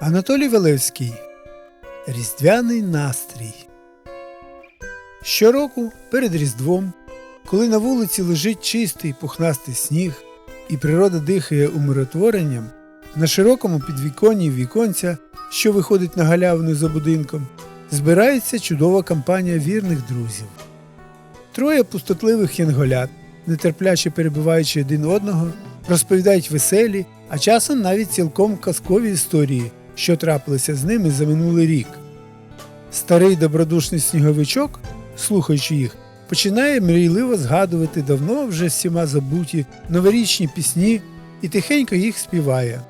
Анатолій Велевський Різдвяний настрій. Щороку перед Різдвом, коли на вулиці лежить чистий пухнастий сніг і природа дихає умиротворенням, на широкому підвіконні віконця, що виходить на галявину за будинком, збирається чудова компанія вірних друзів. Троє пустотливих янголят, нетерпляче перебиваючи один одного, розповідають веселі, а часом навіть цілком казкові історії, що трапилися з ними за минулий рік. Старий добродушний сніговичок, слухаючи їх, починає мрійливо згадувати давно вже всіма забуті новорічні пісні і тихенько їх співає.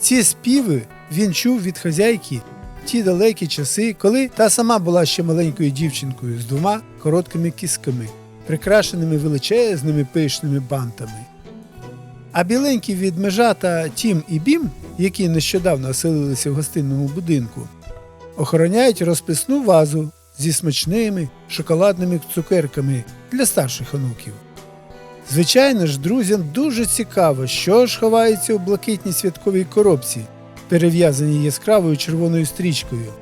Ці співи він чув від хазяйки ті далекі часи, коли та сама була ще маленькою дівчинкою з двома короткими кісками, прикрашеними величезними пишними бантами. А біленькі від межата Тім і Бім, які нещодавно оселилися в гостинному будинку, охороняють розписну вазу зі смачними шоколадними цукерками для старших онуків. Звичайно ж, друзям дуже цікаво, що ж ховається у блакитній святковій коробці, перев'язаній яскравою червоною стрічкою.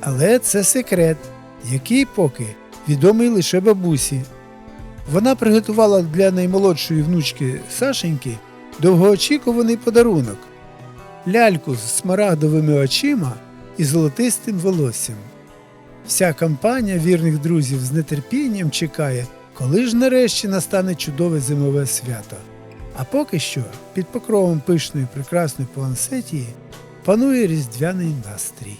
Але це секрет, який поки відомий лише бабусі. Вона приготувала для наймолодшої внучки Сашеньки довгоочікуваний подарунок ляльку з смарагдовими очима і золотистим волоссям. Вся компанія вірних друзів з нетерпінням чекає, коли ж нарешті настане чудове зимове свято. А поки що під покровом пишної прекрасної плансетії панує різдвяний настрій.